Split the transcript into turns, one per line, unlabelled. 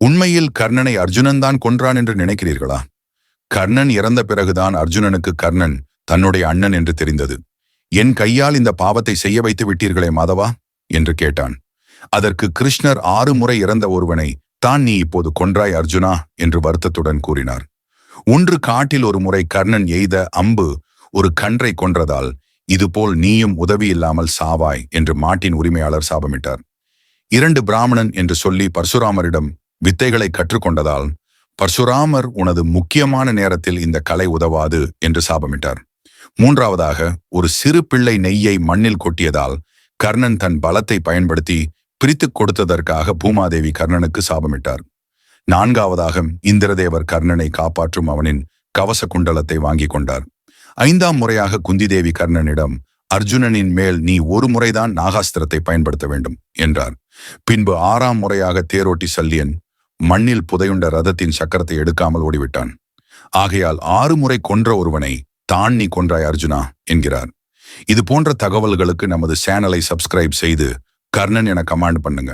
உண்மையில் கர்ணனை அர்ஜுனன் தான் கொன்றான் என்று நினைக்கிறீர்களா? கர்ணன் இறந்த பிறகுதான் அர்ஜுனனுக்கு கர்ணன் தன்னுடைய அண்ணன் என்று தெரிந்தது. என் கையால் இந்த பாவத்தை செய்ய வைத்து விட்டீர்களே மாதவா? என்று கேட்டான். அதற்கு கிருஷ்ணர் ஆறு முறை இறந்த ஒருவனை தான் நீ இப்போது கொன்றாய் அர்ஜுனா? என்று வருத்தத்துடன் கூறினார். ஒன்று காட்டில் ஒரு முறை கர்ணன் எய்த அம்பு ஒரு கன்றை கொன்றதால் இதுபோல் நீயும் உதவி இல்லாமல் சாவாய் என்று மாட்டின் உரிமையாளர் சாபமிட்டார். இரண்டு பிராமணன் என்று சொல்லி பரசுராமரிடம் வித்தைகளை கற்றுக்கொண்டதால் பர்சுராமர் உனது முக்கியமான நேரத்தில் இந்த கலை உதவாது என்று சாபமிட்டார். மூன்றாவதாக ஒரு சிறு பிள்ளை நெய்யை மண்ணில் கொட்டியதால் கர்ணன் தன் பலத்தை பயன்படுத்தி பிரித்துக் கொடுத்ததற்காக பூமாதேவி கர்ணனுக்கு சாபமிட்டார். நான்காவதாக இந்திரதேவர் கர்ணனை காப்பாற்றும் அவனின் கவச குண்டலத்தை வாங்கிக் கொண்டார். ஐந்தாம் முறையாக குந்திதேவி கர்ணனிடம் அர்ஜுனனின் மேல் நீ ஒரு முறைதான் நாகாஸ்திரத்தை பயன்படுத்த வேண்டும் என்றார். பின்பு ஆறாம் முறையாக தேரோட்டி சல்லியன் மண்ணில் புதையுண்ட ரதத்தின் சக்கரத்தை எடுக்காமல் ஓடிவிட்டான். ஆகையால் ஆறு முறை கொன்ற ஒருவனை தான் நீ கொன்றாய் அர்ஜுனா என்கிறார். இது போன்ற தகவல்களுக்கு நமது சேனலை சப்ஸ்கிரைப் செய்து கர்ணன் என கமாண்ட் பண்ணுங்க.